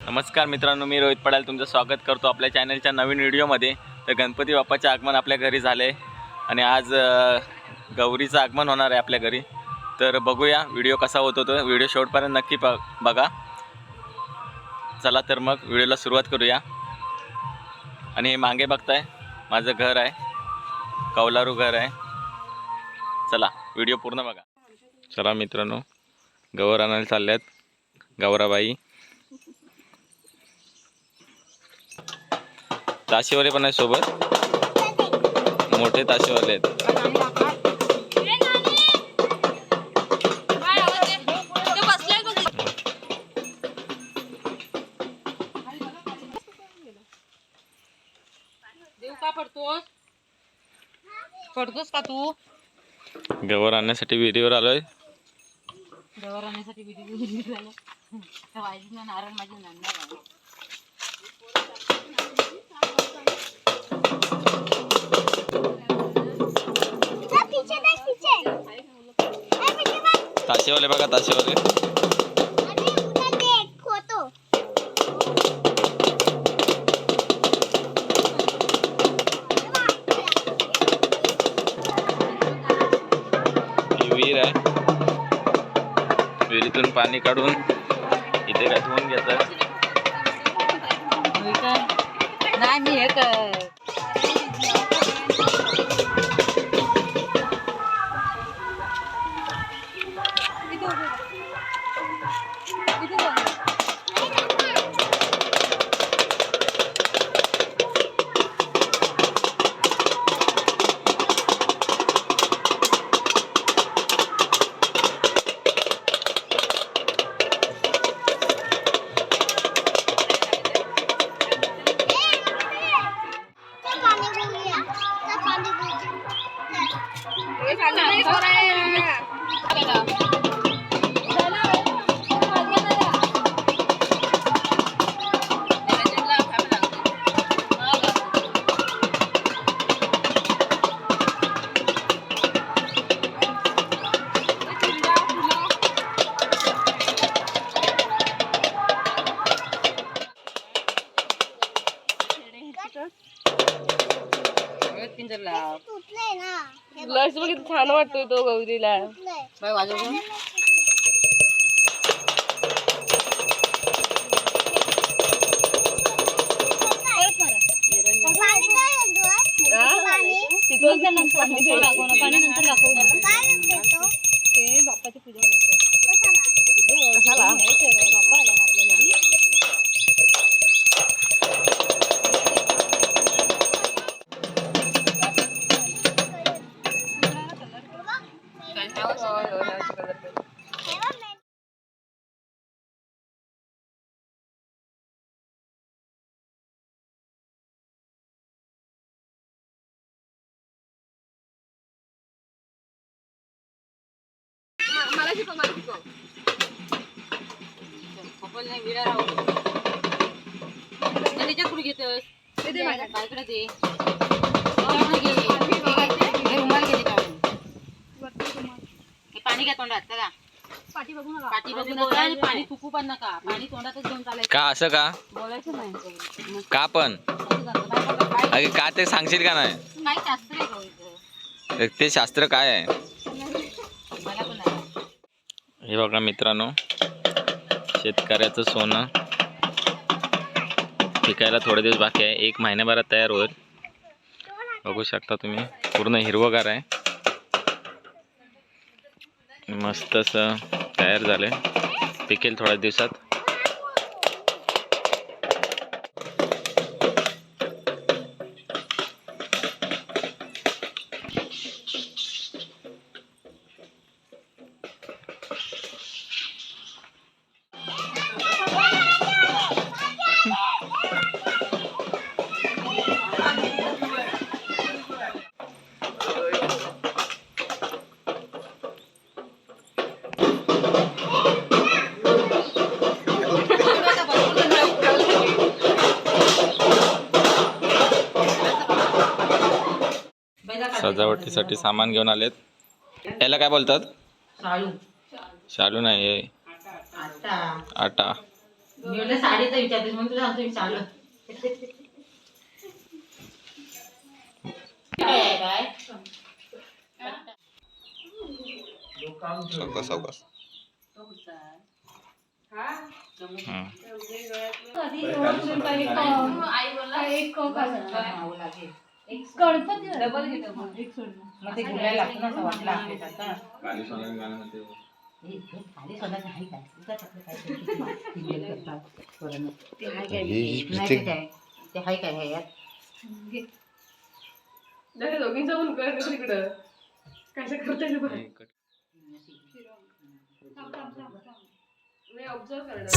नमस्कार मित्रांनो मी रोहित पडाल. तुमचं स्वागत करतो आपल्या चॅनलच्या नवीन व्हिडिओमध्ये. तर गणपती बाप्पाचे आगमन आपल्या घरी झाले आणि आज गौरीचं आगमन होणार आहे आपल्या घरी. तर बघूया व्हिडिओ कसा होतो तो व्हिडिओ शेवटपर्यंत नक्की ब बघा. चला तर मग व्हिडिओला सुरुवात करूया. आणि हे मागे बघताय माझं घर आहे. कौलारू घर आहे. चला व्हिडिओ पूर्ण बघा. चला मित्रांनो गौर आणायला चालल्यात. गौराबाई. ताशेवाले पण आहे सोबत. मोठे ताशेवाले आहेत. पडतोस? पडतोस का तू? गवर आणण्यासाठी विहिरीवर आलोय. त्या वाईजीला नारायण माझ्या नंदा ताशेवाले बघा ताशेवाले. विहीर आहे. विहिरीतून पाणी काढून इथे काय घेतात नाही मी हे लस बघितलं छान वाटतोय तो गौरीला बाय वाजव कपल नाही विडा राहू त्याच्या पुढे घेतोस बायकडे दे. त्याच्याकडे घे. हे रुमाल घे त्याच्यावर. हे पाणी घ्या तोंडात चला. पाठी बघू नका. आणि पाणी थुकू पण नका. पाणी तोंडातच घेऊन चालायचं. का असं का? बोलायचं नाही. का पण? अरे का ते सांगशील का नाही? काय शास्त्र आहे इथं? ते शास्त्र काय आहे? हे बघा मित्रांनो शेतकऱ्याचं सोनं. पिकायला थोडे दिवस बाकी आहे. एक महिन्याभरात तयार होईल. बघू शकता तुम्ही. पूर्ण हिरवगार आहे. मस्त असं तयार झालं पिकेल थोड्या दिवसात. सजावटीसाठी सामान घेऊन आलेत. याला काय बोलतात? शाळू शालू नाही आटा. सावकाश सावकाश तो कुठचा आहे? हं. खावं लागेल. मग ते घ्यायला लागतं ना असं वाटलं आपल्याला आता. हे, हे सोन्याचं काय? नाही ते काय? ते आहे काय हे यात? नाही दोघींचं पण कर तिकडं कसं करता बघ मी ऑब्झर्व करणार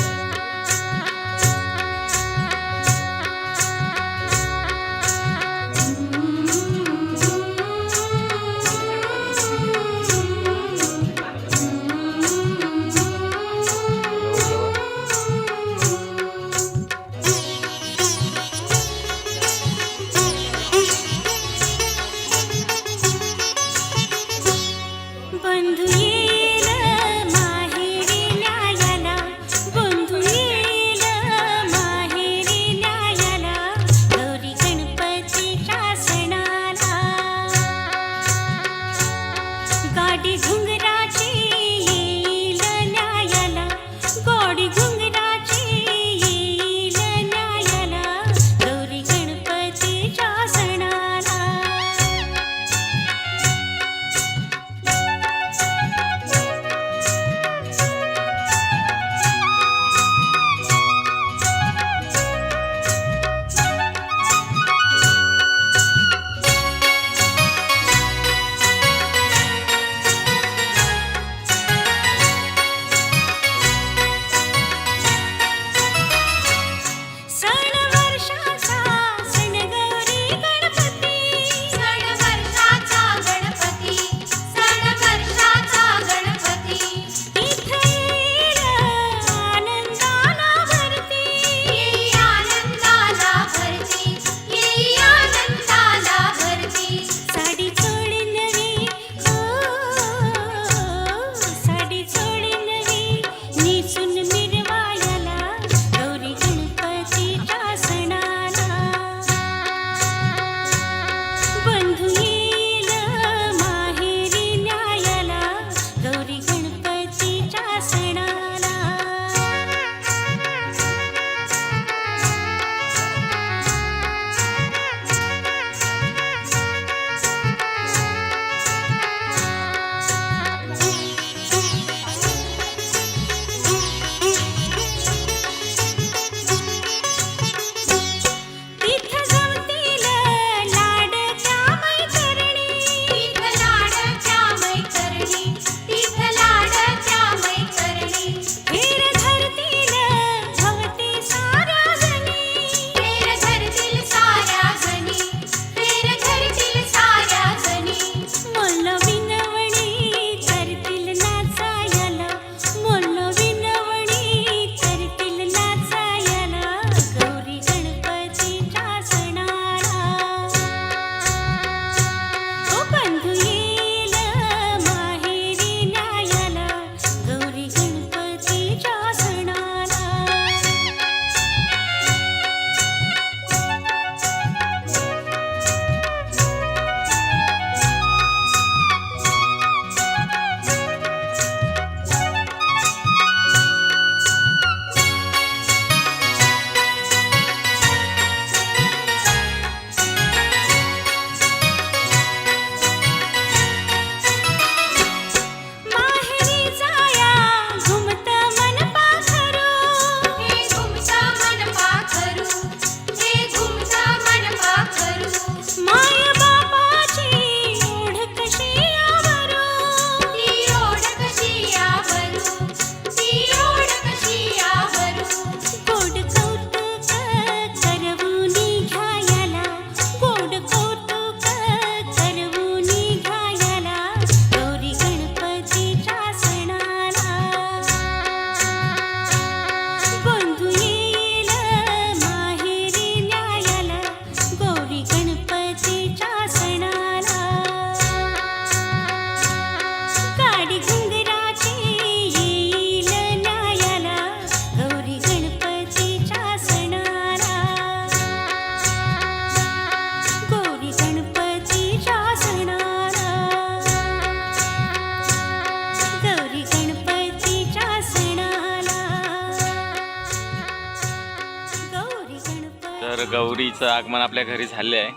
गौरीचं आगमन आपल्या घरी झाले आहे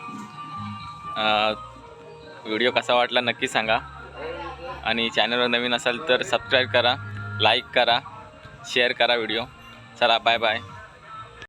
व्हिडिओ कसा वाटला नक्की सांगा. आणि चॅनलवर नवीन असाल तर सबस्क्राईब करा लाईक करा शेअर करा व्हिडिओ. चला बाय बाय